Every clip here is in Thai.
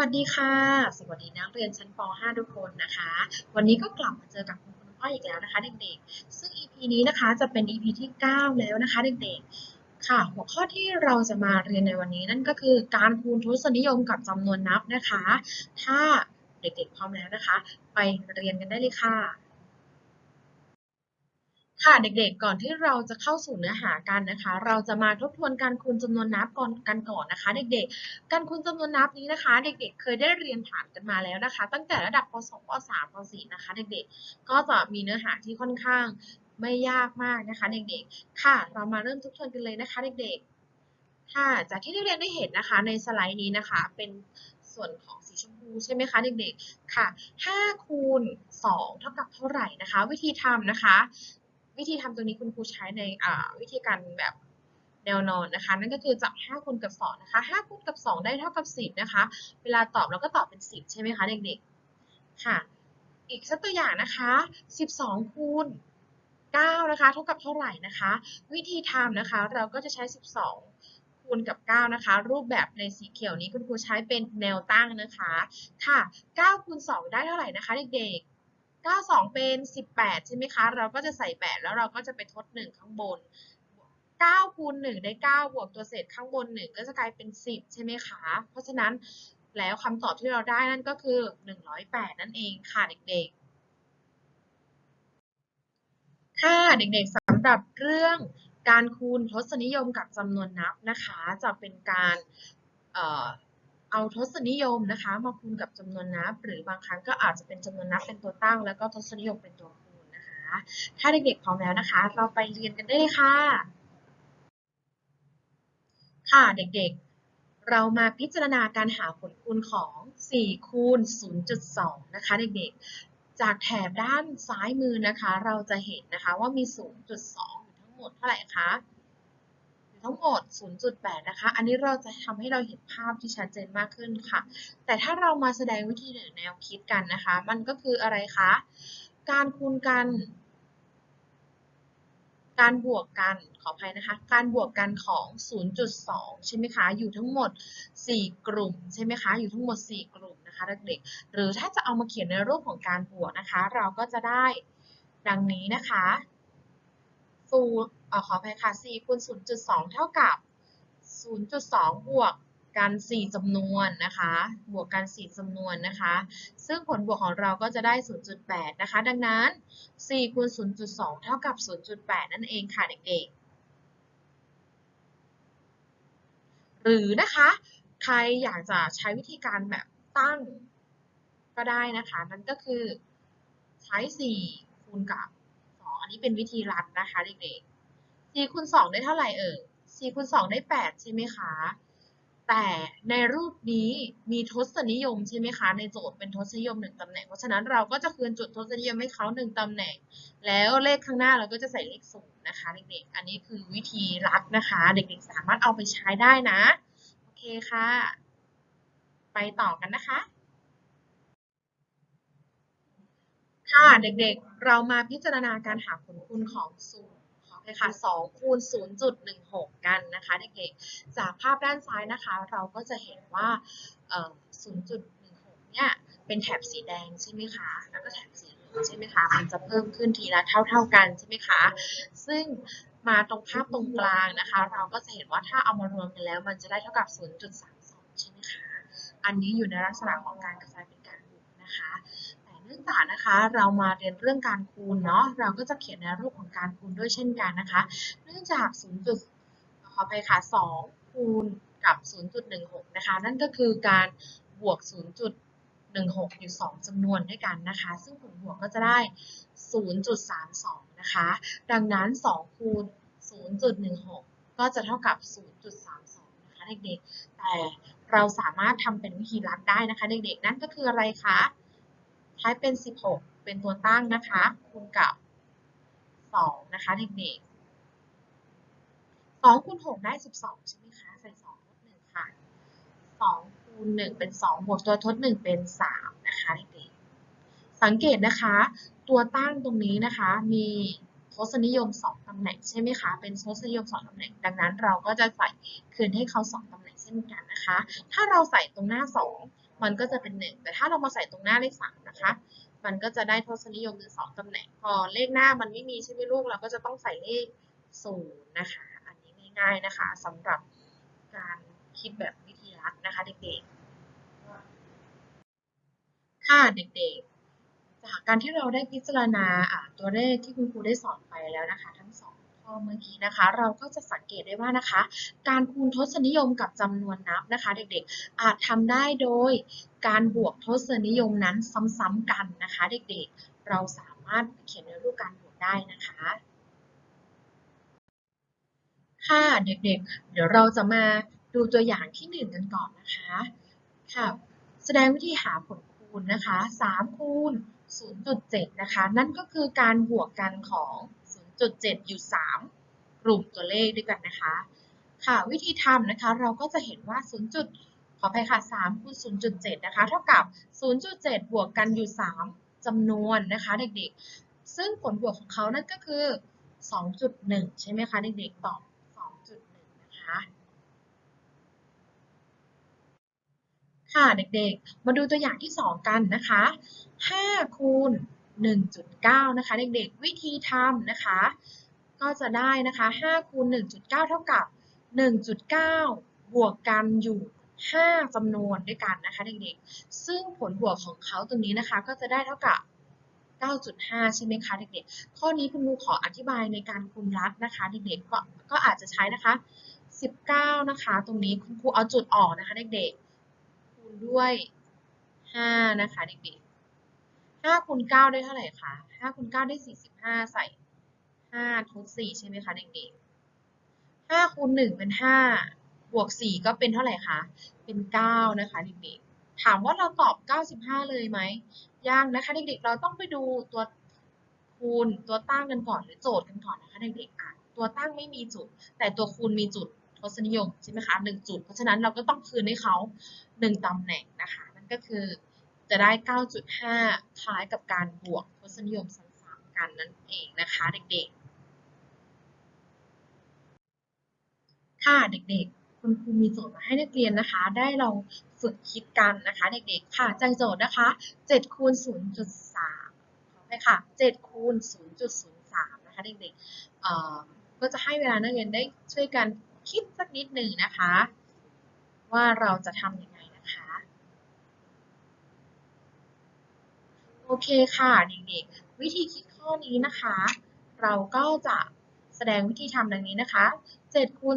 วัสดีค่ะ สวัสดีนักเรียนชั้นป .5 ทุกคนนะคะ วันนี้ก็กลับมาเจอกับคุณครูอ้อยอีกแล้วนะคะเด็กๆ ซึ่ง EP นี้นะคะจะเป็น EP ที่ 9 แล้วนะคะเด็กๆ ค่ะ หัวข้อที่เราจะมาเรียนในวันนี้นั่นก็คือการคูณทศนิยมกับจำนวนนับนะคะ ถ้าเด็กๆพร้อมแล้วนะคะ ไปเรียนกันได้เลยค่ะ ค่ะเด็กๆ ก่อนที่เราจะเข้าสู่เนื้อหากันนะคะ เราจะมาทบทวนการคูณจำนวนนับก่อนกันก่อนนะคะ เด็กๆ การคูณจำนวนนับนี้นะคะ เด็กๆ เคยได้เรียนผ่านกันมาแล้วนะคะ ตั้งแต่ระดับป .2 ป .3 ป .4 นะคะ เด็กๆ ก็จะมีเนื้อหาที่ค่อนข้างไม่ยากมากนะคะ เด็กๆ ค่ะ เรามาเริ่มทบทวนกันเลยนะคะ เด็กๆ ค่ะ จากที่เรียนได้เห็นนะคะในสไลด์นี้นะคะ เป็นส่วนของสีชมพูใช่ไหมคะเด็กๆ ค่ะ5คูณ2เท่ากับเท่าไหร่นะคะ วิธีทำนะคะ วิธีทำตรงนี้คุณครูใช้ในวิธีการแบบแนวนอนนะคะ นั่นก็คือจับ5คูณกับ2นะคะ5คูณกับ 2 ได้เท่ากับ 10 นะคะ เวลาตอบเราก็ตอบเป็น 10 ใช่ไหมคะเด็กๆค่ะ อีกสักตัวอย่างนะคะ 12 คูณ 9 นะคะเท่ากับเท่าไหร่นะคะ วิธีทำนะคะ เราก็จะใช้ 12 คูณกับ 9 นะคะ รูปแบบในสีเขียวนี้คุณครูใช้เป็นแนวตั้งนะคะ ค่ะ 9 คูณ 2 ได้เท่าไหร่นะคะเด็กๆ 9 2 เป็น 18 ใช่ไหมคะ เราก็จะใส่ 8 แล้วเราก็จะไปทด 1 ข้างบน 9 คูณ 1 ได้ 9 บวกตัวเศษข้างบน 1 ก็จะกลายเป็น 10 ใช่ไหมคะ เพราะฉะนั้นแล้วคำตอบที่เราได้นั่นก็คือ 108 นั่นเองค่ะเด็กๆ ค่ะเด็กๆสำหรับเรื่องการคูณทศนิยมกับจำนวนนับนะคะ จะเป็นการ เอาทศนิยมนะคะมาคูณกับจำนวนนับ หรือบางครั้งก็อาจจะเป็นจำนวนนับเป็นตัวตั้ง แล้วก็ทศนิยมเป็นตัวคูณนะคะ ถ้าเด็กๆพร้อมแล้วนะคะ เราไปเรียนกันได้เลยค่ะ ค่ะเด็กๆ เรามาพิจารณาการหาผลคูณของ4คูณ0.2 นะคะเด็กๆ จากแถบด้านซ้ายมือนะคะ เราจะเห็นนะคะว่ามี 0.2 อยู่ทั้งหมดเท่าไหร่คะ ทั้งหมด 0.8 นะคะ อันนี้เราจะทำให้เราเห็นภาพที่ชัดเจนมากขึ้นค่ะ แต่ถ้าเรามาแสดงวิธีหรือแนวคิดกันนะคะ มันก็คืออะไรคะ การคูณกัน การบวกกัน ขออภัยนะคะ การบวกกันของ 0.2 ใช่ไหมคะ อยู่ทั้งหมด 4 กลุ่ม ใช่ไหมคะ อยู่ทั้งหมด 4 กลุ่มนะคะเด็กๆ หรือถ้าจะเอามาเขียนในรูปของการบวกนะคะ เราก็จะได้ดังนี้นะคะสูตร อขออภัยค่ะ4คูณ0.2 เท่ากับ 0.2 บวกกัน 4จำนวนนะคะ บวกกัน 4จำนวนนะคะ ซึ่งผลบวกของเราก็จะได้ 0.8 นะคะ ดังนั้น 4 คูณ 0.2 เท่ากับ 0.8 นั่นเองค่ะเด็กๆ หรือนะคะ ใครอยากจะใช้วิธีการแบบตั้งก็ได้นะคะ นั่นก็คือใช้ 4 คูณกับ 2 อันนี้เป็นวิธีรัดนะคะเด็กๆ 4คูณ2ได้เท่าไหร่เอ่ย4คูณ2ได้ 8 ใช่ไหมคะ แต่ในรูปนี้มีทศนิยมใช่ไหมคะ ในโจทย์เป็นทศนิยม 1ตำแหน่ง เพราะฉะนั้นเราก็จะคืนจุดทศนิยมให้เขา 1ตำแหน่ง แล้วเลขข้างหน้าเราก็จะใส่เลขศูนย์นะคะเด็กๆ อันนี้คือวิธีรัดนะคะ เด็กๆ สามารถเอาไปใช้ได้นะ โอเคค่ะ ไปต่อกันนะคะค่ะเด็กๆ เรามาพิจารณาการหาผลคูณของ ศูนย์ขอไปค่ะ2คูณ0.16 กันนะคะเด็กๆจากภาพด้านซ้ายนะคะ เราก็จะเห็นว่าเอ่อ0.16 เนี่ยเป็นแถบสีแดงใช่ไหมคะแล้วก็แถบสีเหลืองใช่ไหมคะมันจะเพิ่มขึ้นทีละเท่า ๆกันใช่ไหมคะซึ่งมาตรงภาพตรงกลางนะคะ เราก็จะเห็นว่าถ้าเอามารวมกันแล้ว มันจะได้เท่ากับ 0.32 ใช่ไหมคะ อันนี้อยู่ในลักษณะของการกระจายเป็นการบวกนะคะ แต่เนื่องจากนะคะ เรามาเรียนเรื่องการคูณเนาะเราก็จะเขียนในรูปของการคูณด้วยเช่นกันนะคะ เนื่องจาก 0. ขอไปค่ะ 2 คูณกับ 0.16 นะคะ นั่นก็คือการบวก 0.16 อยู่ 2จำนวนด้วยกันนะคะ ซึ่งผลบวกก็จะได้ 0.32 นะคะ ดังนั้น 2 คูณ 0.16 ก็จะเท่ากับ 0.32 นะคะเด็กๆ แต่เราสามารถทำเป็นวิธีลัดได้นะคะเด็กๆ นั่นก็คืออะไรคะ ใช้เป็น 16 เป็นตัวตั้งนะคะ คูณกับ 2 นะคะเด็กๆ2คูณ6ได้ 12 ใช่ไหมคะ ใส่2ลบ1ค่ะ2คูณ1เป็น 2 บวกตัวทด 1 เป็น 3 นะคะเด็กๆสังเกตนะคะ ตัวตั้งตรงนี้นะคะ มีทศนิยม 2 ตำแหน่งใช่ไหมคะ เป็นทศนิยม 2 ตำแหน่ง ดังนั้นเราก็จะใส่คืนให้เขา 2 ตำแหน่งเช่นกันนะคะ ถ้าเราใส่ตรงหน้า 2 มันก็จะเป็น 1 แต่ถ้าเรามาใส่ตรงหน้าเลข3นะคะ มันก็จะได้ทศนิยมคือ2ตำแหน่ง พอเลขหน้ามันไม่มีใช่ไหมลูก เราก็จะต้องใส่เลข0นะคะ อันนี้ง่ายๆนะคะสำหรับการคิดแบบวิธีรัดนะคะเด็กๆ ค่ะเด็กๆ จากการที่เราได้พิจารณาตัวเลขที่คุณครูได้สอนไปแล้วนะคะ ทั้งสอง อเมื่อกี้นะคะ เราก็จะสังเกตได้ว่านะคะ การคูณทศนิยมกับจำนวนนับนะคะ เด็กๆ อาจทำได้โดยการบวกทศนิยมนั้นซ้ำๆกันนะคะ เด็กๆ เราสามารถเขียนในรูปการบวกได้นะคะค่ะเด็กๆ เดี๋ยวเราจะมาดูตัวอย่างที่หนึ่งกันก่อนนะคะค่ะแสดงวิธีหาผลคูณนะคะ3คูณ0.7นะคะ นั่นก็คือการบวกกันของ 0.7อยู่ 3 กลุ่มตัวเลขด้วยกันนะคะ ค่ะวิธีทำนะคะเราก็จะเห็นว่า 0. ขออภัยค่ะ3คูณ0.7 นะคะ เท่ากับ 0.7 บวกกันอยู่ 3จำนวนนะคะเด็กๆ ซึ่งผลบวกของเขานั่นก็คือ 2.1 ใช่ไหมคะเด็กๆ ตอบ 2.1 นะคะค่ะเด็กๆ มาดูตัวอย่างที่ 2 กันนะคะ5คูณ 1.9 นะคะ เด็กๆ วิธีทำนะคะ ก็จะได้นะคะ5คูณ1.9 เท่ากับ 1.9 บวกกันอยู่ 5จำนวนด้วยกันนะคะเด็กๆ ซึ่งผลบวกของเขาตรงนี้นะคะ ก็จะได้เท่ากับ 9.5 ใช่ไหมคะเด็กๆ ข้อนี้คุณครูขออธิบายในการคูณรัดนะคะเด็กๆ ก็ก็อาจจะใช้นะคะ 19 นะคะ ตรงนี้คุณครูเอาจุดออกนะคะเด็กๆ คูณด้วย 5 นะคะเด็กๆ 5คูณ9ได้เท่าไหร่คะ5คูณ9ได้45ใส่5ทด4ใช่ไหมคะเด็กๆ5คูณ1เป็น5บวก4ก็เป็นเท่าไหร่คะ เป็น9นะคะเด็กๆ ถามว่าเราตอบ95เลยไหมยังนะคะเด็กๆ เราต้องไปดูตัวคูณตัวตั้งกันก่อนหรือโจทย์กันก่อนนะคะเด็กๆอะตัวตั้งไม่มีจุด แต่ตัวคูณมีจุดทศนิยมใช่ไหมคะหนึ่งจุด เพราะฉะนั้นเราก็ต้องคืนให้เขาหนึ่งตำแหน่งนะคะ นั่นก็คือ จะได้ 9.5 คล้ายกับการบวกทศนิยมซ้ำๆกันนั่นเองนะคะเด็กๆ ค่ะเด็กๆ คุณครูมีโจทย์มาให้นักเรียนนะคะ ได้ลองฝึกคิดกันนะคะเด็กๆ ค่ะจากโจทย์นะคะ7คูณ0.3ขอไปค่ะ7คูณ0.03 นะคะเด็กๆ ก็จะให้เวลานักเรียนได้ช่วยกันคิดสักนิดหนึ่งนะคะ ว่าเราจะทำยังไงนะคะ โอเคค่ะเด็กๆวิธีคิดข้อนี้นะคะ เราก็จะแสดงวิธีทำดังนี้นะคะ7คูณ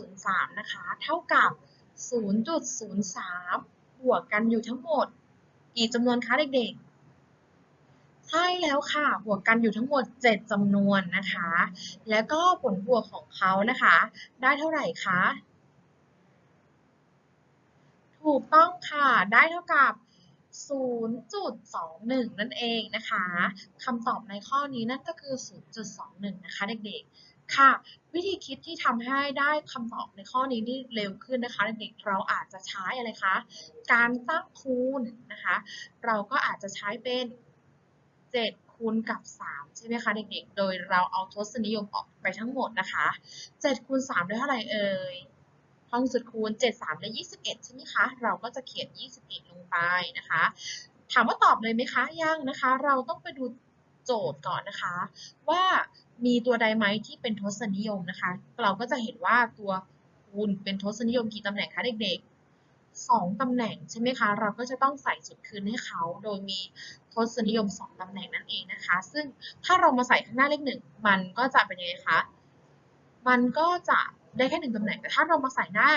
0.03 นะคะ เท่ากับ 0.03 บวกกันอยู่ทั้งหมด กี่จำนวนคะเด็กๆ ใช่แล้วค่ะ บวกกันอยู่ทั้งหมด 7จำนวนนะคะ แล้วก็ผลบวกของเขานะคะ ได้เท่าไหร่คะ ถูกต้องค่ะ ได้เท่ากับ 0.21 นั่นเองนะคะคำตอบในข้อนี้นั่นก็คือ 0.21 นะคะเด็กๆ ค่ะ วิธีคิดที่ทำให้ได้คำตอบในข้อนี้นี่เร็วขึ้นนะคะเด็กๆ เราอาจจะใช้อะไรคะ การตั้งคูณนะคะ เราก็อาจจะใช้เป็น 7 คูณกับ 3 ใช่ไหมคะเด็กๆ โดยเราเอาทศนิยมออกไปทั้งหมดนะคะ 7 คูณ 3 ได้เท่าไหร่เอ่ย ห้องสุดคูณ 7 3ได้21 ใช่ไหมคะ เราก็จะเขียน 21 ลงไปนะคะ ถามว่าตอบเลยไหมคะยังนะคะ เราต้องไปดูโจทย์ก่อนนะคะ ว่ามีตัวใดไหมที่เป็นทศนิยมนะคะ เราก็จะเห็นว่าตัวคูณเป็นทศนิยมกี่ตำแหน่งคะเด็กๆ 2ตำแหน่งใช่ไหมคะ เราก็จะต้องใส่จุดคืนให้เขา โดยมีทศนิยม 2ตำแหน่งนั่นเองนะคะ ซึ่งถ้าเรามาใส่ข้างหน้าเลขหนึ่งมันก็จะเป็นยังไงคะ มันก็จะ ได้แค่หนึ่งตำแหน่ง แต่ถ้าเรามาใส่หน้า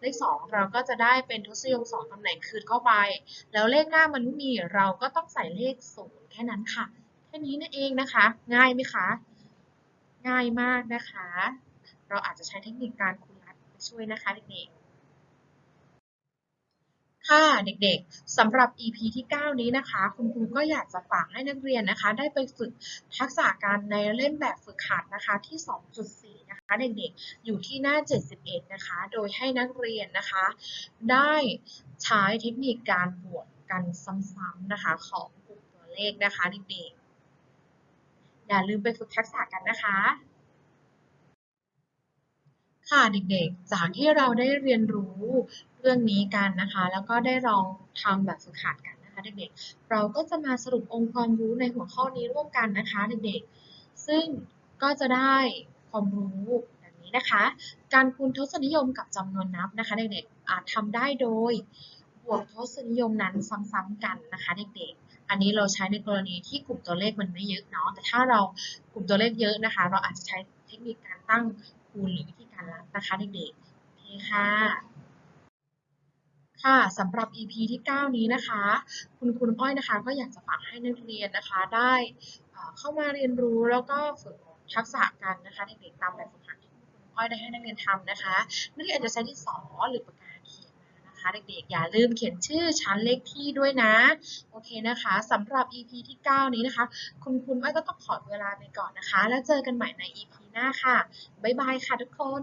เลข 2 เราก็จะได้เป็นทศนิยม2ตำแหน่งคืนเข้าไป แล้วเลขหน้ามันไม่มีเราก็ต้องใส่เลข0แค่นั้นค่ะ แค่นี้นั่นเองนะคะ ง่ายไหมคะ ง่ายมากนะคะ เราอาจจะใช้เทคนิคการคูณรัดช่วยนะคะเด็กๆ ค่ะเด็กๆสำหรับ EP ที่ 9 นี้นะคะ คุณครูก็อยากจะฝากให้นักเรียนนะคะ ได้ไปฝึกทักษะการในเล่มแบบฝึกหัดนะคะที่ 2.4 นะคะเด็กๆอยู่ที่หน้า 71 นะคะ โดยให้นักเรียนนะคะ ได้ใช้เทคนิคการบวกกันซ้ำๆนะคะของกลุ่มตัวเลขนะคะเด็กๆอย่าลืมไปฝึกทักษะกันนะคะ ค่ะเด็กๆ จากที่เราได้เรียนรู้เรื่องนี้กันนะคะ แล้วก็ได้ลองทำแบบฝึกหัดกันนะคะเด็กๆ เราก็จะมาสรุปองค์ความรู้ในหัวข้อนี้ร่วมกันนะคะเด็กๆ ซึ่งก็จะได้ความรู้แบบนี้นะคะ การคูณทศนิยมกับจำนวนนับนะคะเด็กๆอาจทำได้โดยบวกทศนิยมนั้นซ้ำๆกันนะคะเด็กๆอันนี้เราใช้ในกรณีที่กลุ่มตัวเลขมันไม่เยอะเนาะ แต่ถ้าเรากลุ่มตัวเลขเยอะนะคะ เราอาจจะใช้เทคนิคการตั้ง คูณหรือวิธีการรับนะคะเด็กๆ โอเคค่ะ ค่ะสำหรับ EP ที่ 9 นี้นะคะ คุณคุณอ้อยนะคะ ก็อยากจะฝากให้นักเรียนนะคะได้เข้ามาเรียนรู้แล้วก็ฝึกทักษะกันนะคะเด็กๆตามแบบฝึกหัดที่คุณอ้อยได้ให้นักเรียนทำนะคะนักเรียนอาจจะใช้ดินสอหรือปากกา นะคะเด็กๆ อย่าลืมเขียนชื่อชั้นเลขที่ด้วยนะ โอเคนะคะสำหรับ EP ที่ 9 นี้นะคะ คุณคุณไม่ก็ต้องขอเวลาไปก่อนนะคะ แล้วเจอกันใหม่ใน EP หน้าค่ะ บ๊ายบายค่ะทุกคน